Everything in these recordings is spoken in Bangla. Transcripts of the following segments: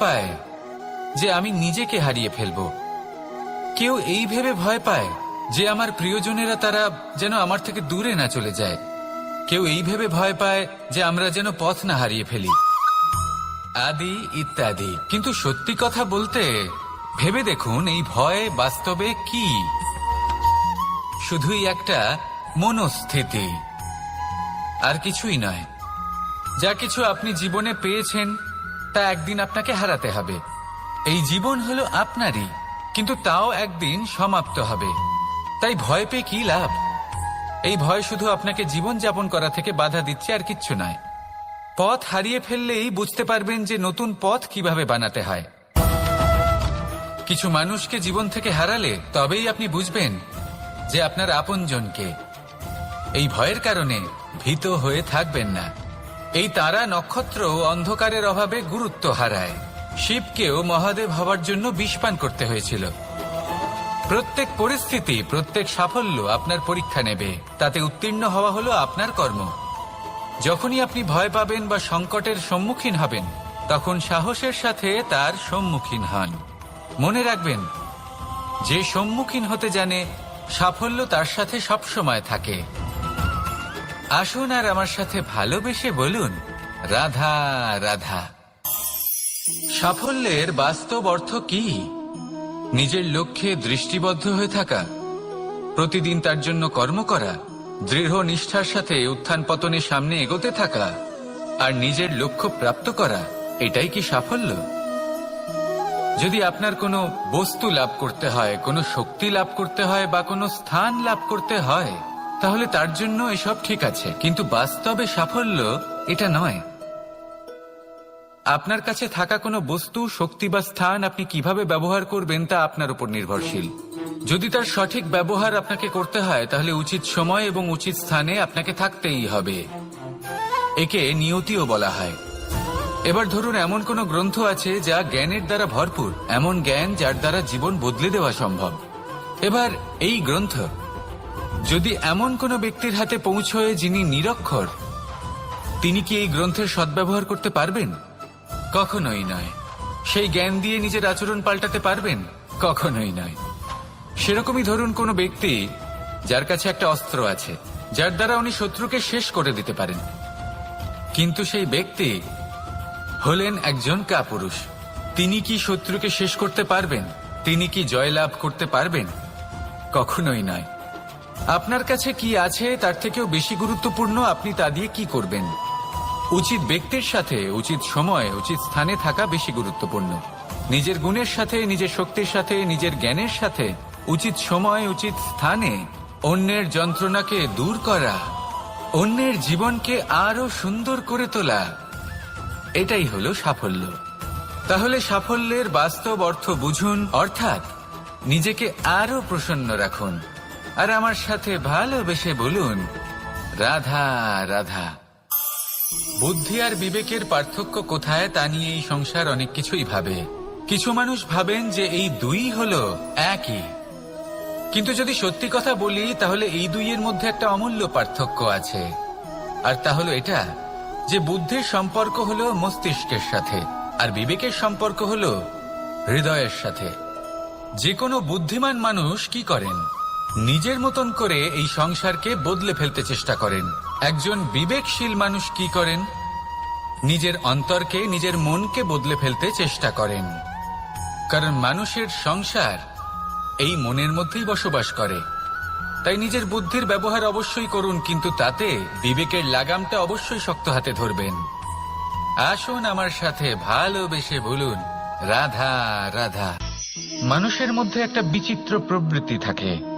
পায় যে আমি নিজেকে হারিয়ে ফেলব। কেউ এই ভেবে ভয় পায় যে আমার প্রিয়জনেরা তারা যেন আমার থেকে দূরে না চলে যায়। কেউ এই ভেবে ভয় পায় যে আমরা যেন পথ না হারিয়ে ফেলি। আদি ইত্যাদি। কিন্তু সত্যি কথা বলতে, ভেবে দেখুন এই ভয় বাস্তবে কি? শুধুই একটা মনস্থিতি। আর কিছুই নয়। যা কিছু আপনি জীবনে পেয়েছেন, তা একদিন আপনাকে হারাতে হবে। এই জীবন হলো আপনারই, কিন্তু তাও একদিন সমাপ্ত হবে। তাই ভয় পেয়ে কি লাভ? এই ভয় শুধু আপনাকে জীবন যাপন করা থেকে বাধা দিচ্ছে আর কিচ্ছু নয়। পথ হারিয়ে ফেললেই বুঝতে পারবেন যে নতুন পথ কীভাবে বানাতে হয়। কিছু মানুষকে জীবন থেকে হারালে তবেই আপনি বুঝবেন যে আপনার আপনজনকে। এই ভয়ের কারণে ভীত হয়ে থাকবেন না। এই তারা নক্ষত্র অন্ধকারের অভাবে গুরুত্ব হারায়। শিবকেও মহাদেব হওয়ার জন্য বিষপান করতে হয়েছিল। প্রত্যেক পরিস্থিতি, প্রত্যেক সাফল্য আপনার পরীক্ষা নেবে। তাতে উত্তীর্ণ হওয়া হলো আপনার কর্ম। যখনই আপনি ভয় পাবেন বা সংকটের সম্মুখীন হবেন, তখন সাহসের সাথে তার সম্মুখীন হন। মনে রাখবেন, যে সম্মুখীন হতে জানে, সাফল্য তার সাথে সবসময় থাকে। আসুন আর আমার সাথে ভালোবেসে বলুন, রাধা রাধা। সাফল্যের বাস্তব অর্থ কি? নিজের লক্ষ্যে দৃষ্টিবদ্ধ হয়ে থাকা, প্রতিদিন তার জন্য কর্ম করা, দৃঢ় নিষ্ঠার সাথে উত্থান পতনের সামনে এগোতে থাকা, আর নিজের লক্ষ্য প্রাপ্ত করা, এটাই কি সাফল্য? যদি আপনার কোনো বস্তু লাভ করতে হয়, কোনো শক্তি লাভ করতে হয় বা কোনো স্থান লাভ করতে হয়, তাহলে তার জন্য এসব ঠিক আছে, কিন্তু বাস্তবে সাফল্য এটা নয়। আপনার কাছে থাকা কোনো বস্তু, শক্তি বা স্থান আপনি কীভাবে ব্যবহার করবেন তা আপনার উপর নির্ভরশীল। যদি তার সঠিক ব্যবহার আপনাকে করতে হয়, তাহলে উচিত সময় এবং উচিত স্থানে আপনাকে থাকতেই হবে। একে নিয়তিও বলা হয়। এবার ধরুন, এমন কোন গ্রন্থ আছে যা জ্ঞানের দ্বারা ভরপুর, এমন জ্ঞান যার দ্বারা জীবন বদলে দেওয়া সম্ভব। এবার এই গ্রন্থ। যদি এমন কোন ব্যক্তির হাতে পৌঁছয় যিনি নিরক্ষর, তিনি কি এই গ্রন্থের সদ্ব্যবহার করতে পারবেন? কখনোই নয়। সেই জ্ঞান দিয়ে নিজের আচরণ পাল্টাতে পারবেন? কখনোই নয়। সেরকমই ধরুন কোনো ব্যক্তি যার কাছে একটা অস্ত্র আছে, যার দ্বারা উনি শত্রুকে শেষ করে দিতে পারেন। কিন্তু সেই ব্যক্তি হলেন একজন কাপুরুষ। তিনি কি শত্রুকে শেষ করতে পারবেন? তিনি কি জয়লাভ করতে পারবেন? কখনোই নয়। আপনার কাছে কি আছে, তার থেকেও বেশি গুরুত্বপূর্ণ আপনি তা দিয়ে কি করবেন? উচিত ব্যক্তির সাথে, উচিত সময়, উচিত স্থানে থাকা বেশি গুরুত্বপূর্ণ। নিজের গুণের সাথে, নিজের শক্তির সাথে, নিজের জ্ঞানের সাথে, উচিত সময়, উচিত স্থানে, অন্যের যন্ত্রণাকে দূর করা, অন্যের জীবনকে আরও সুন্দর করে তোলা, এটাই হলো সাফল্য। তাহলে সাফল্যের বাস্তব অর্থ বুঝুন, অর্থাৎ নিজেকে আরও প্রসন্ন রাখুন। আর আমার সাথে ভালোবেসে বলুন, রাধা রাধা। বুদ্ধি আর বিবেকের পার্থক্য কোথায় তা নিয়ে এই সংসার অনেক কিছুই ভাবে। কিছু মানুষ ভাবেন যে এই দুই হলো একই। কিন্তু যদি সত্যি কথা বলি, তাহলে এই দুইয়ের মধ্যে একটা অমূল্য পার্থক্য আছে। আর তা হলো এটা, যে বুদ্ধির সম্পর্ক হলো মস্তিষ্কের সাথে, আর বিবেকের সম্পর্ক হলো হৃদয়ের সাথে। যে কোনো বুদ্ধিমান মানুষ কি করেন? নিজের মতন করে এই সংসারকে বদলে ফেলতে চেষ্টা করেন। একজন বিবেকশীল মানুষ কি করেন? নিজের অন্তরকে, নিজের মনকে বদলে ফেলতে চেষ্টা করেন। কারণ মানুষের সংসার এই মনের মধ্যেই বসবাস করে। তাই নিজের বুদ্ধির ব্যবহার অবশ্যই করুন, কিন্তু তাতে বিবেকের লাগামটা অবশ্যই শক্ত হাতে ধরবেন। আসুন আমার সাথে ভালোবেসে বলুন, রাধা রাধা। মানুষের মধ্যে একটা বিচিত্র প্রবৃত্তি থাকে।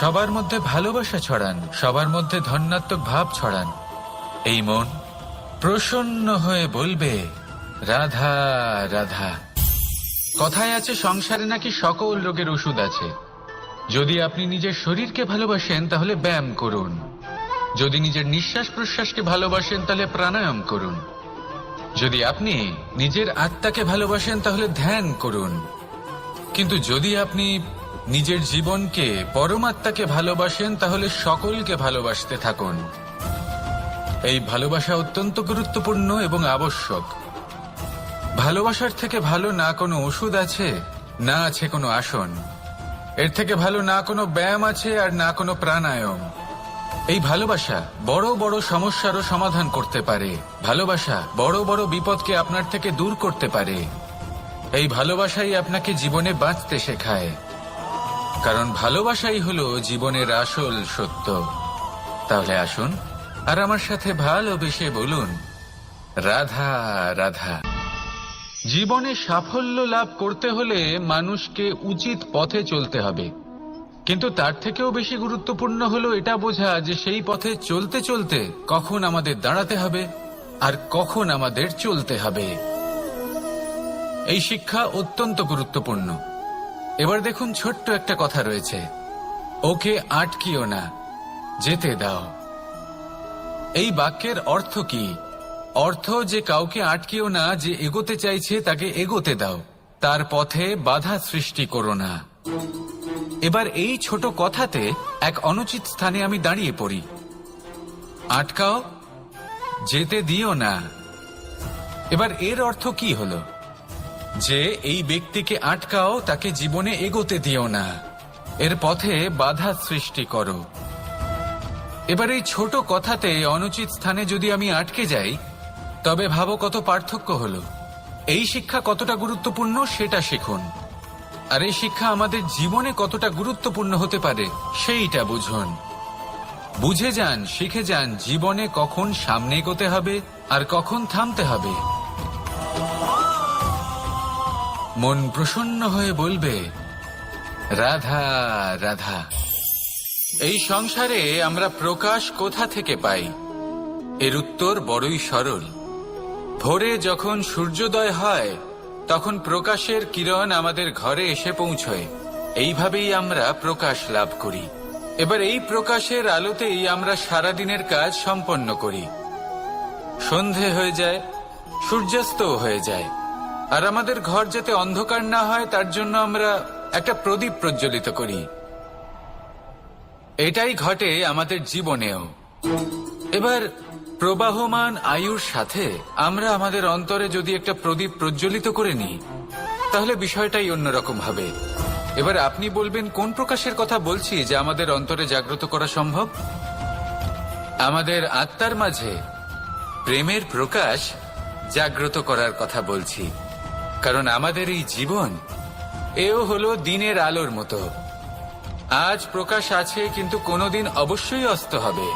সবার মধ্যে ভালোবাসা ছড়ান, সবার মধ্যে ধন্যাত্মক ভাব ছড়ান। এই মন প্রসন্ন হয়ে বলবে, রাধা রাধা। কথায় আছে, সংসারে নাকি সকল রোগের ওষুধ আছে। যদি আপনি নিজের শরীরকে ভালোবাসেন, তাহলে ব্যায়াম করুন। যদি নিজের নিঃশ্বাস প্রশ্বাসকে ভালোবাসেন, তাহলে প্রাণায়াম করুন। যদি আপনি নিজের আত্মাকে ভালোবাসেন, তাহলে ধ্যান করুন। কিন্তু যদি আপনি নিজের জীবনকে পরমাত্মাকে ভালোবাসেন, তাহলে সকলকে ভালোবাসতে থাকুন। এই ভালোবাসা অত্যন্ত গুরুত্বপূর্ণ এবং আবশ্যক। ভালোবাসার থেকে ভালো না কোনো ওষুধ আছে, না আছে কোনো আসন। এর থেকে ভালো না কোনো ব্যায়াম আছে আর না কোনো প্রাণায়াম। এই ভালোবাসা বড় বড় সমস্যারও সমাধান করতে পারে। ভালোবাসা বড় বড় বিপদকে আপনার থেকে দূর করতে পারে। এই ভালোবাসাই আপনাকে জীবনে বাঁচতে শেখায়। কারণ ভালোবাসাই হলো জীবনের আসল সত্য। তাহলে আসুন, আর আমার সাথে ভালোবেসে বলুন, রাধা রাধা। জীবনে সাফল্য লাভ করতে হলে মানুষকে উচিত পথে চলতে হবে। কিন্তু তার থেকেও বেশি গুরুত্বপূর্ণ হলো এটা বোঝা যে সেই পথে চলতে চলতে কখন আমাদের দাঁড়াতে হবে আর কখন আমাদের চলতে হবে। এই শিক্ষা অত্যন্ত গুরুত্বপূর্ণ। এবার দেখুন ছোট্ট একটা কথা রয়েছে। ওকে আটকিও না, যেতে দাও। এই বাক্যের অর্থ কি? অর্থ যে কাউকে আটকিও না, যে এগোতে চাইছে, তাকে এগোতে দাও। তার পথে বাধা সৃষ্টি করো না। এবার এই ছোট কথাতে এক অনুচিত স্থানে আমি দাঁড়িয়ে পড়ি। আটকাও, যেতে দিও না। এবার এর অর্থ কি হলো? যে এই ব্যক্তিকে আটকাও, তাকে জীবনে এগোতে দিও না। এর পথে বাধা সৃষ্টি করো। এবার এই ছোট কথাতে অনুচিত স্থানে যদি আমি আটকে যাই, তবে ভাবো কত পার্থক্য হলো। এই শিক্ষা কতটা গুরুত্বপূর্ণ সেটা শিখুন। আর এই শিক্ষা আমাদের জীবনে কতটা গুরুত্বপূর্ণ হতে পারে, সেইটা বুঝুন। বুঝে যান, শিখে যান, জীবনে কখন সামনে এগোতে হবে আর কখন থামতে হবে। মন প্রসন্ন হয়ে বলবে, রাধা রাধা, এই সংসারে আমরা প্রকাশ কোথা থেকে পাই? এর উত্তর বড়ই সরল। ভোরে যখন সূর্যোদয় হয়, তখন প্রকাশের কিরণ আমাদের ঘরে এসে পৌঁছয়। এইভাবেই আমরা প্রকাশ লাভ করি। এবার এই প্রকাশের আলোতেই আমরা সারাদিনের কাজ সম্পন্ন করি। সন্ধে হয়ে যায়, সূর্যাস্তও হয়ে যায়। আর আমাদের ঘর যাতে অন্ধকার না হয়, তার জন্য আমরা একটা প্রদীপ প্রজ্বলিত করি। এটাই ঘটে আমাদের জীবনেও। এবার প্রবাহমান আয়ুর সাথে আমরা আমাদের অন্তরে যদি একটা প্রদীপ প্রজ্বলিত করে নিই, তাহলে বিষয়টাই অন্যরকম হবে। এবার আপনি বলবেন, কোন প্রকাশের কথা বলছি যে আমাদের অন্তরে জাগ্রত করা সম্ভব? আমাদের আত্মার মাঝে প্রেমের প্রকাশ জাগ্রত করার কথা বলছি। কারণ আমাদের এই জীবন এও হলো দিনের আলোর মতো। আজ প্রকাশ আছে, কিন্তু কোনোদিন অবশ্যই অস্ত হবে।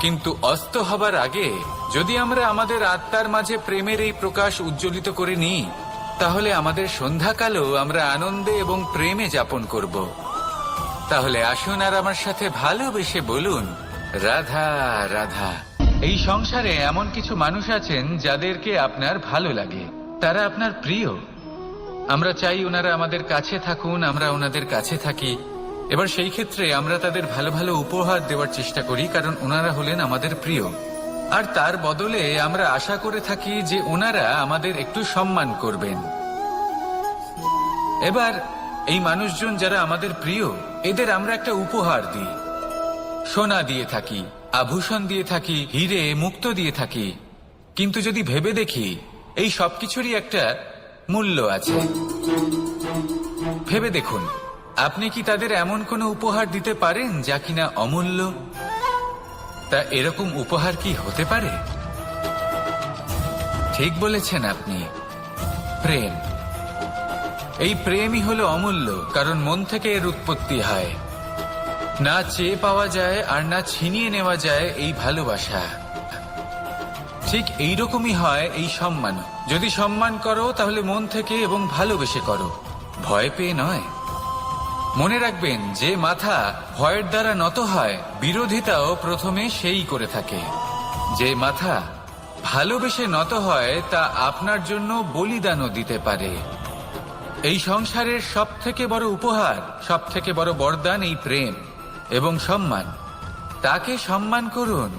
কিন্তু অস্ত হবার আগে যদি আমরা আমাদের আত্মার মাঝে প্রেমের এই প্রকাশ উজ্জ্বলিত করে নিই, তাহলে আমাদের সন্ধ্যাকালও আমরা আনন্দে এবং প্রেমে যাপন করব। তাহলে আসুন আর আমার সাথে ভালোবেসে বলুন, রাধা রাধা। এই সংসারে এমন কিছু মানুষ আছেন যাদেরকে আপনার ভালো লাগে। তারা আপনার প্রিয়। আমরা চাই ওনারা আমাদের কাছে থাকুন, আমরা ওনাদের কাছে থাকি। এবার সেই ক্ষেত্রে আমরা তাদের ভালো ভালো উপহার দেওয়ার চেষ্টা করি, কারণ ওনারা হলেন আমাদের প্রিয়। আর তার বদলে আমরা আশা করে থাকি যে ওনারা আমাদের একটু সম্মান করবেন। এবার এই মানুষজন যারা আমাদের প্রিয়, এদের আমরা একটা উপহার দিই। সোনা দিয়ে থাকি, আভূষণ দিয়ে থাকি, হিরে মুক্ত দিয়ে থাকি। কিন্তু যদি ভেবে দেখি এই সবকিছুরই একটা মূল্য আছে। ভেবে দেখুন, আপনি কি তাদের এমন কোনো উপহার দিতে পারেন যা কিনা অমূল্য? তা এরকম উপহার কি হতে পারে? ঠিক বলেছেন আপনি, প্রেম। এই প্রেমই হলো অমূল্য, কারণ মন থেকে এর উৎপত্তি হয়। না চেয়ে পাওয়া যায় আর না ছিনিয়ে নেওয়া যায় এই ভালোবাসা। ঠিক এইরকমই হয় এই সম্মান। যদি সম্মান করো, তাহলে মন থেকে এবং ভালোবেসে করো। ভয় পেয়ে নয়। মনে রাখবেন, যে মাথা ভয়ের দ্বারা নত হয়, বিরোধিতাও প্রথমে সেই করে থাকে। যে মাথা ভালোবেসে নত হয়, তা আপনার জন্য বলিদানও দিতে পারে। এই সংসারের সব থেকে বড় উপহার সব থেকে বড় বরদান এই প্রেম এবং সম্মান। তাকে সম্মান করুন।